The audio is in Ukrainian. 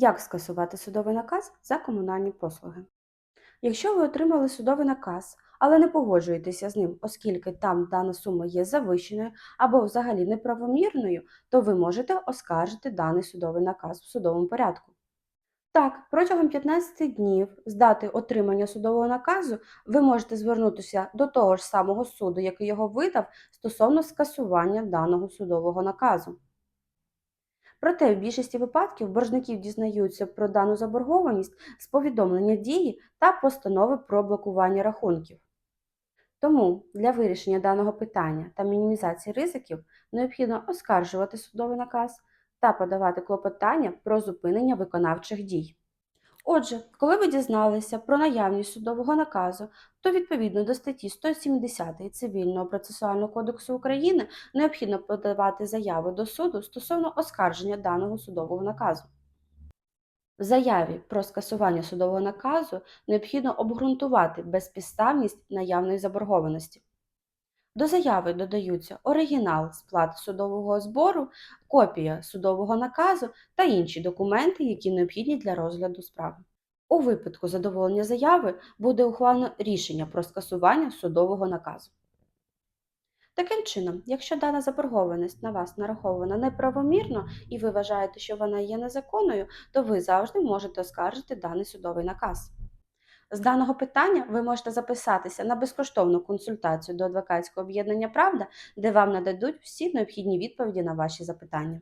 Як скасувати судовий наказ за комунальні послуги? Якщо ви отримали судовий наказ, але не погоджуєтеся з ним, оскільки там дана сума є завищеною або взагалі неправомірною, то ви можете оскаржити даний судовий наказ в судовому порядку. Так, протягом 15 днів з дати отримання судового наказу ви можете звернутися до того ж самого суду, який його видав, стосовно скасування даного судового наказу. Проте в більшості випадків боржників дізнаються про дану заборгованість з повідомлення дії та постанови про блокування рахунків. Тому для вирішення даного питання та мінімізації ризиків необхідно оскаржувати судовий наказ та подавати клопотання про зупинення виконавчих дій. Отже, коли ви дізналися про наявність судового наказу, то відповідно до статті 170 Цивільного процесуального кодексу України необхідно подавати заяву до суду стосовно оскарження даного судового наказу. В заяві про скасування судового наказу необхідно обґрунтувати безпідставність наявної заборгованості. До заяви додаються оригінал сплати судового збору, копія судового наказу та інші документи, які необхідні для розгляду справи. У випадку задоволення заяви буде ухвалено рішення про скасування судового наказу. Таким чином, якщо дана заборгованість на вас нарахована неправомірно і ви вважаєте, що вона є незаконною, то ви завжди можете оскаржити даний судовий наказ. З даного питання ви можете записатися на безкоштовну консультацію до адвокатського об'єднання Правда, де вам нададуть всі необхідні відповіді на ваші запитання.